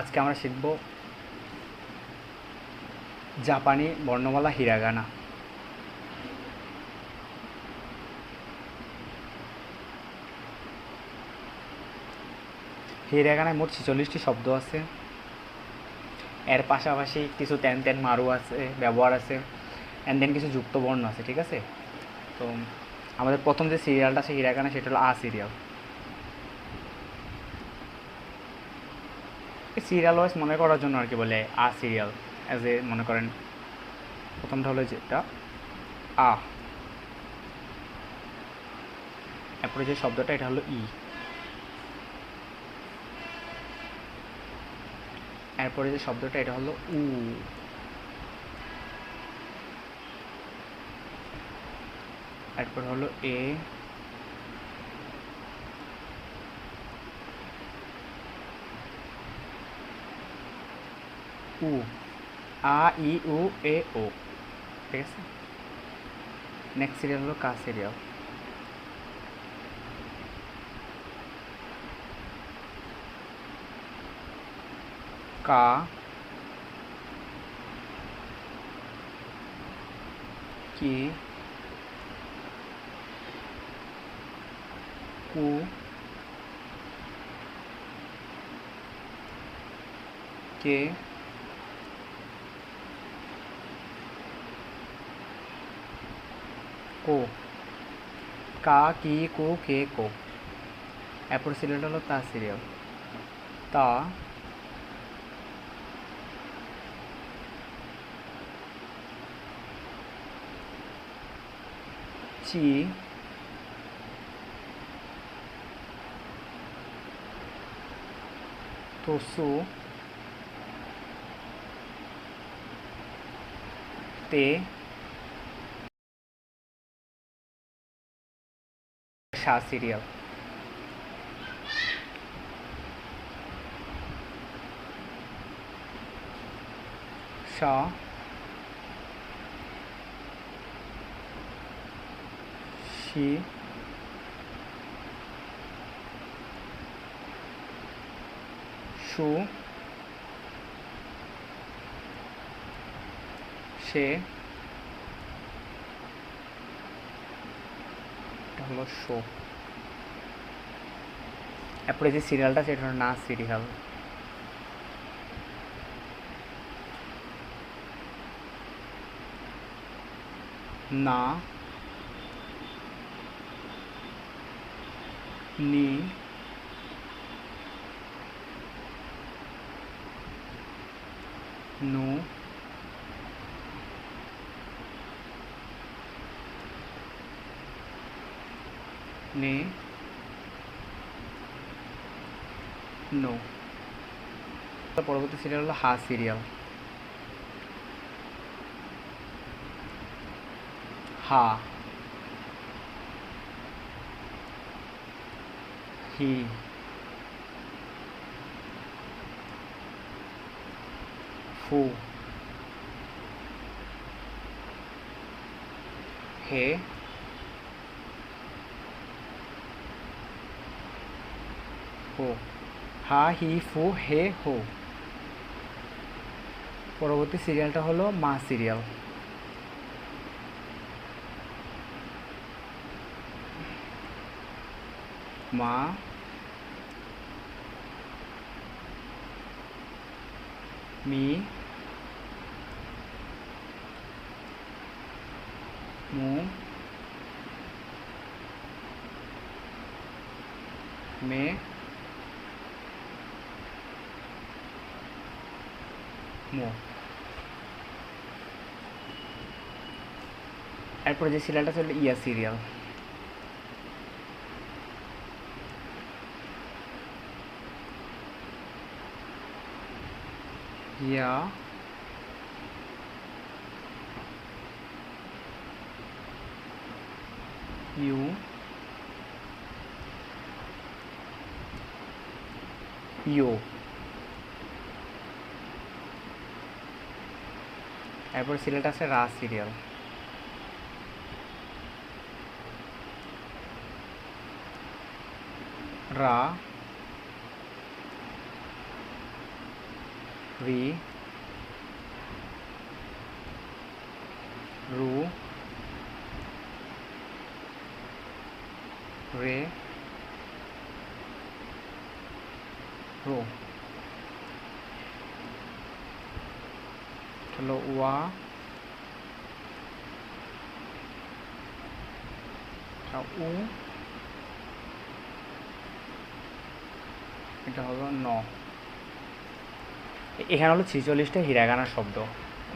আজকে আমরা শিখব জাপানি বর্ণমালা হিরাগানা। হিরাগানায় মোট ছেচল্লিশটি শব্দ আছে। এর পাশাপাশি কিছু তেন তেন মারু আছে, ব্যবহার আছে অ্যান্ড দেন কিছু যুক্ত বর্ণ আছে, ঠিক আছে? তো আমাদের প্রথম যে সিরিয়ালটা আছে হিরাগানা সেটা হলো আ সিরিয়াল সিরিয়াল ওয়াইজ মনে করার জন্য আর কি বলে, আ সিরিয়াল অ্যাজ এ মনে করেন প্রথমটা হলো যেটা, আ। এরপরে যে শব্দটা, এটা হলো ই। এরপরে যে শব্দটা, এটা হলো উ। এরপর হলো এ। উ আ ই উ এ ও ঠিক আছে নেক্সট সিরিয়াল হলো কা সিরিয়াল কা কি কু কে কো কা কি কো কে কো এরপর সিরিয়ালটা হলো তা সিরিয়াল তা চি তোসু তে শাহ সিরিয়াল শি সু সে এটা হলো শো এরপরে যে সিরিয়ালটা সেটা হলো না সিরিয়াল না নি নু নে নো পরবর্তী সিরিয়াল হলো হা সিরিয়াল হা। হি। ফু। হে। হো। হা হি ফু হে হো। পরবর্তী সিরিয়ালটা হলো মা সিরিয়াল। মা মি মু মে মো এরপরে যে সিরিয়ালটা ছিল ইয়া সিরিয়াল ইয়া ইউ ইউ এরপর সিরিয়ালটা আছে রা সিরিয়াল। রা রি রু রে রো। হলো ওয়া এটা উ এটা হলো ন এখানে হলো ছিচল্লিশটা হিরাগানা শব্দ।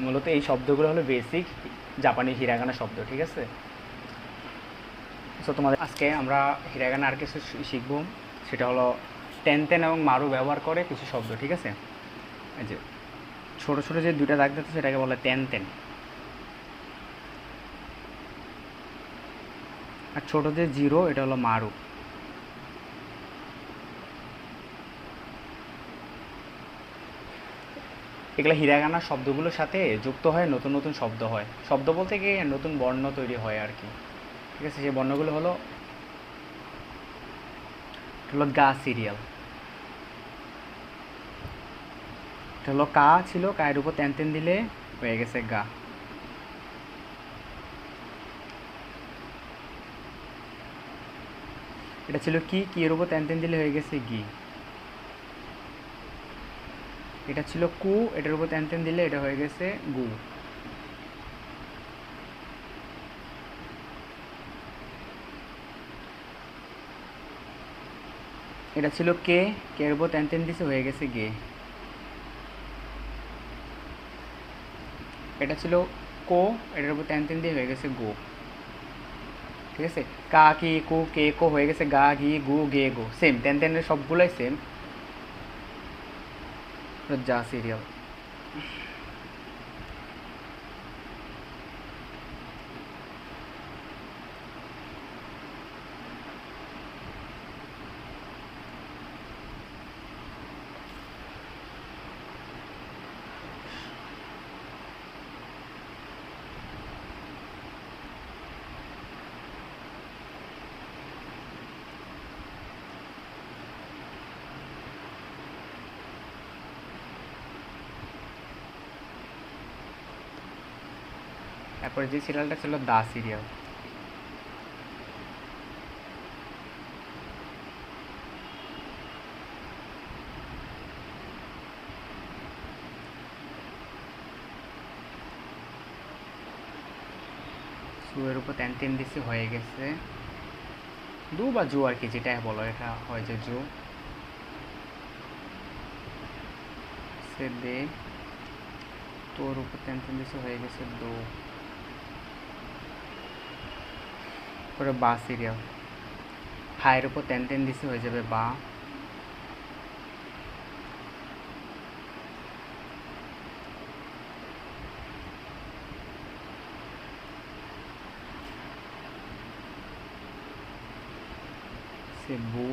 মূলত এই শব্দগুলো হলো বেসিক জাপানি হিরাগানা শব্দ, ঠিক আছে? সো তোমাদের আজকে আমরা হিরাগানা আর কিছু শিখব। সেটা হলো টেন টেন এবং মারু ব্যবহার করে কিছু শব্দ, ঠিক আছে? ছোটো ছোটো যে দুইটা দাগ দিচ্ছে সেটাকে বলে টেন টেন আর ছোটো যে জিরো, এটা হলো মারু। এগুলো হিরাগানা শব্দগুলোর সাথে যুক্ত হয়, নতুন নতুন শব্দ হয়। শব্দ বলতে গিয়ে নতুন বর্ণ তৈরি হয় আর কি। ঠিক আছে, সেই বর্ণগুলো হলো হলো গা সিরিয়াল। এটা হলো কা ছিল, কায়ের উপর তেন তেন দিলে হয়ে গেছে গা। এটা ছিল কি কি এর উপর তেন তেন দিলে হয়ে গেছে গি। এটা ছিল কু, এটার উপর তেন তেন দিলে এটা হয়ে গেছে গু। এটা ছিল কে কে এর উপর তেন তেন দিছে হয়ে গেছে গে। এটা ছিল কো, এটার উপর তেন তেন দিয়ে হয়ে গেছে গো। ঠিক আছে? কা, কি, কু, কে, কো হয়ে গেছে গা, ঘি, গু, গে, গো। সেম তেন তেনের সবগুলোই সেম যা সিরিয়াল তারপরে যে সিরিয়ালটা ছিল দা সিরিয়াল সুয়ের উপর তেন তেন দিছি হয়ে গেছে। দু বা জু আর কি যেটা বলো, এটা হয় যে জু। সে দে, তোর উপর তেন তেন দিছি হয়ে গেছে দো। পরে বা সিরিয়াল হায়ের উপর তেন তেন দিছি হয়ে যাবে বা সে বু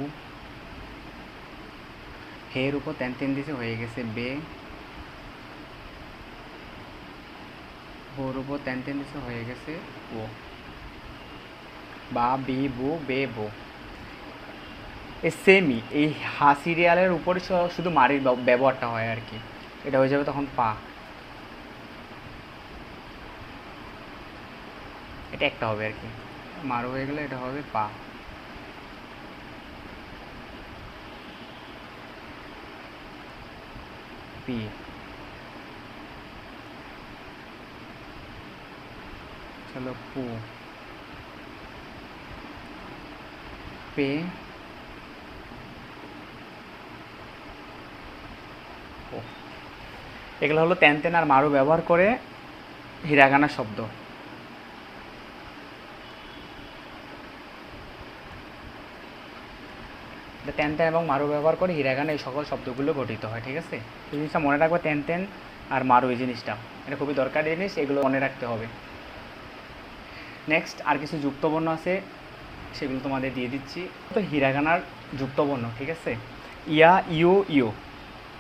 হের উপর তেন তেন দিছে হয়ে গেছে বে বোর উপর তেন তেন দিছে হয়ে গেছে ও বা বি বু, বে বো। এ সেমই এই হা সিরিয়ালের উপরে শুধু মারির ব্যবহারটা হয় আর কি। এটা হয়ে যাবে তখন পা। এটা একটা হবে আর কি। মারো হয়ে গেলে এটা হবে পা। পি। চলো পু। পে ও এগুলো হলো তেন তেন আর মারু ব্যবহার করে হিরাগানা শব্দ। তেন এবং মারু ব্যবহার করে হিরাগানা এই সকল শব্দগুলো গঠিত হয়, ঠিক আছে? এই জিনিসটা মনে রাখবে তেন আর মারু, এই জিনিসটা। এটা খুবই দরকারি জিনিস, এগুলো মনে রাখতে হবে। নেক্সট আর কিছু যুক্তবর্ণ আছে। সেগুলো তোমাদের দিয়ে দিচ্ছি। তো হিরাগানার যুক্তবর্ণ, ঠিক আছে? ইয়া, ইউ ইউ।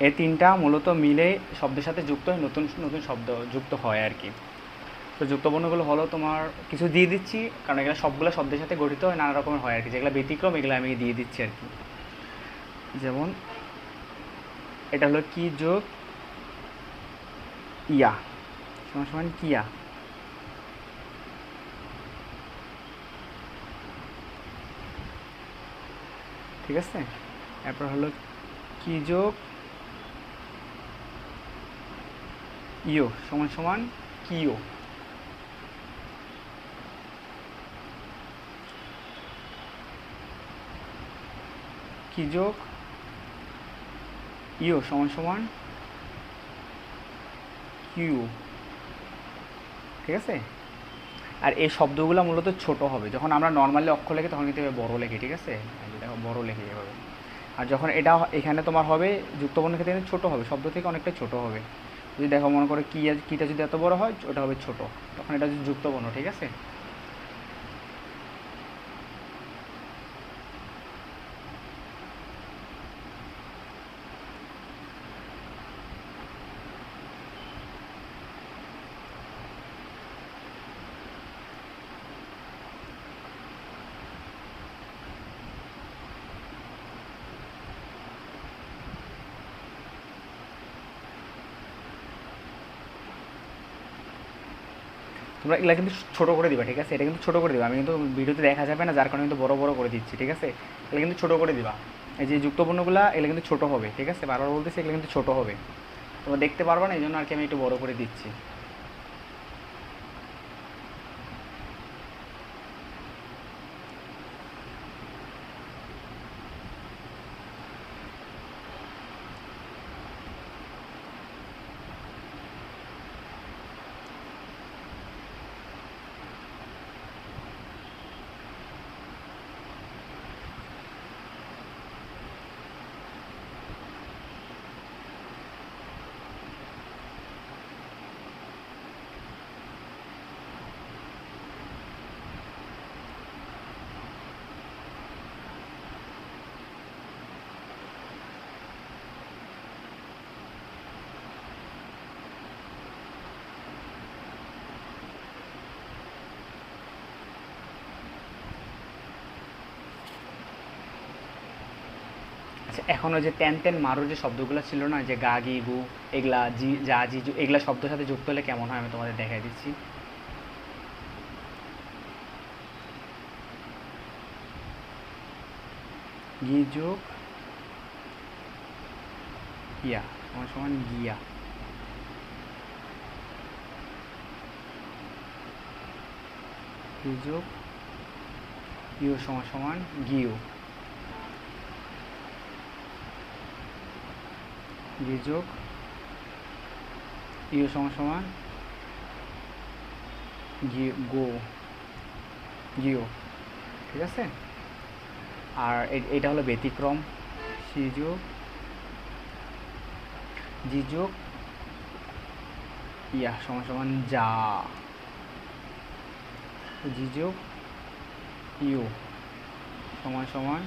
এ তিনটা মূলত মিলে শব্দের সাথে যুক্ত হয়ে, নতুন নতুন শব্দ যুক্ত হয় আর কি। তো যুক্তবর্ণগুলো হলো তোমার কিছু দিয়ে দিচ্ছি, কারণ এগুলো সবগুলো শব্দের সাথে গঠিত হয়, নানা রকমের হয় আর কি। যেগুলো ব্যতিক্রম, এগুলো আমি দিয়ে দিচ্ছি আর কি। যেমন, এটা হলো কি যোগ ইয়া? সমান সমান কিয়া ঠিক আছে? এরপর হলো কি যোগ ইও সমান সমান কিও। কি যোগ ইও সমান সমান কিউ। ঠিক আছে? আর এই শব্দগুলো মূলত ছোট হবে। যখন আমরা নর্মালি অক্ষর লেখি, তখন কিন্তু বড়ো লেখি, ঠিক আছে? দেখো, বড় লেখি এভাবে। আর যখন এটা এখানে তোমার হবে যুক্তবর্ণ ক্ষেত্রে ছোটো হবে, শব্দ থেকে অনেকটা ছোট হবে। যদি দেখো মনে করো কী, কীটা যদি এত বড় হয়, ওটা হবে ছোট। তখন এটা যুক্তবর্ণ, ঠিক আছে? তোমরা এগুলো কিন্তু ছোটো করে দিবা, ঠিক আছে? এটা কিন্তু ছোটো করে দিবা। আমি কিন্তু ভিডিওতে দেখা যাবে না, যার কারণে কিন্তু বড় বড় করে দিচ্ছি, ঠিক আছে? এগুলো কিন্তু ছোটো করে দিবা। এই যে যুক্তপূর্ণগুলো এগুলো কিন্তু ছোটো হবে, ঠিক আছে? বারবার বলতেছি, এগুলো কিন্তু ছোটো হবে। তোমরা দেখতে পারবা না, এই জন্য আর কি আমি একটু বড় করে দিচ্ছি। এখন ওই যে টেন টেন মারুর যে শব্দগুলো ছিল না, যে গা, গি, গু, এগুলা, জি, যা, জি, জু, এগুলা শব্দের সাথে যুক্ত হলে কেমন হয় আমি তোমাদের দেখাই দিচ্ছি। গি যোগ ইয়া সমান গিয়া। গি ইউ সমান সমান গিউ। গি যোগ ইউ সমান গি, গিও, ঠিক আছে? আর এটা হলো ব্যতিক্রম সি যোগ জি যোগ, ইয়া সমান সমান যা। জি যোগ, ইউ সমান সমান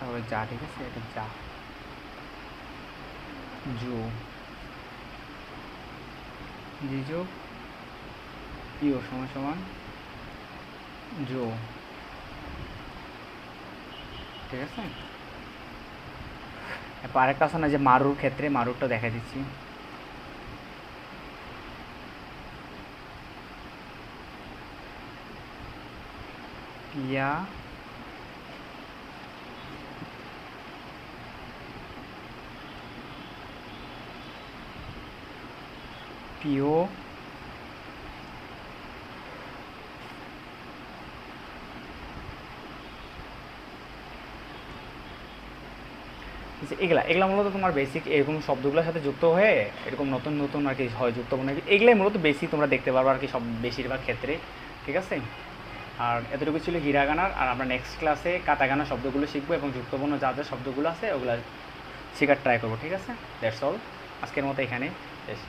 হবে যা, ঠিক আছে? এটা যা। জো। জি যোগ ইও, সমান সমান। জো। ঠিক আছে? এরপর আরেকটা আছে না, যে মারুর ক্ষেত্রে, মারুরটা দেখা দিচ্ছি। ইয়া। পিও যে এগুলা এগুলা মূলত তোমার বেসিক এরকম শব্দগুলোর সাথে যুক্ত হয়ে এরকম নতুন নতুন আর কি হয় যুক্তপূর্ণ এগুলাই মূলত বেশি তোমরা দেখতে পারবে আর কি সব বেশিরভাগ ক্ষেত্রে, ঠিক আছে? আর এতটুকু ছিল হিরাগানার আর আমরা নেক্সট ক্লাসে কাতাগানা শব্দগুলো শিখব এবং যুক্তপূর্ণ যা যা শব্দগুলো আছে ওগুলো শেখার ট্রাই করব, ঠিক আছে? দ্যাটস অল আজকের মতো এখানে শেষ।